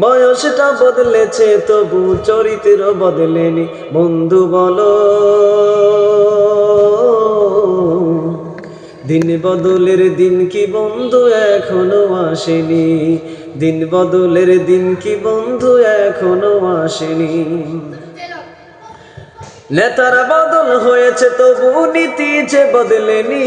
বয়সটা বদলেছে, তবু চরিত্র বদলেনি। বন্ধু বলো, দিন বদলের দিন কি বন্ধু এখনও আসেনি? দিন বদলের দিন কি বন্ধু এখনও আসেনি? নেতার বদল হয়েছে, তবু নীতি যে বদলেনি।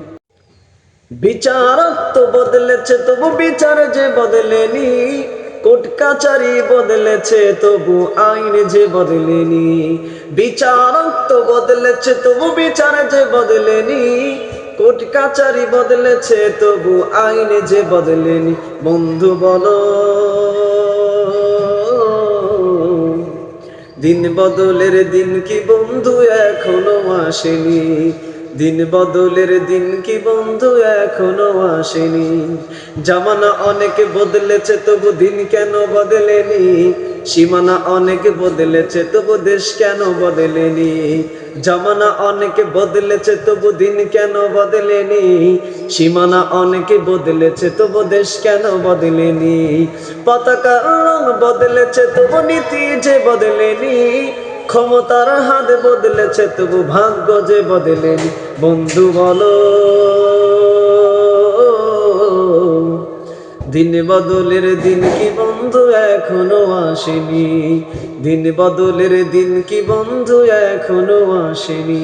বিচারক তো বদলেছে, তবু বিচার যে বদলেনি, কোর্ট কাচারি বদলেছে, তবু আইন যে বদলেনি। বিচারক তো বদলেছে, তবু বিচার যে বদলেনি, কোর্ট কাচারি বদলেছে, তবু আইন যে বদলেনি। বন্ধু বলো, দিন বদলের দিন কি বন্ধু এখনও আসেনি? দিন বদলের দিন কি বন্ধু এখনও আসেনি? জামানা অনেক বদলেছে, তবু দিন কেন বদলেনি? সীমানা অনেক বদলেছে, তবু দেশ কেন বদলেনি? জামানা অনেক বদলেছে, তবু দিন কেন বদলেনি? সীমানা অনেক বদলেছে, তবু দেশ কেন বদলেনি? পতাকার রং বদলেছে, তবু নীতি যে বদলেনি? ক্ষমতার হাত বদলেছে, তবু ভাগ্য যে বদলেনি। বন্ধু বলো, দিন বদলের দিন কি বন্ধু এখনও আসেনি? দিন বদলের দিন কি বন্ধু এখনও আসেনি?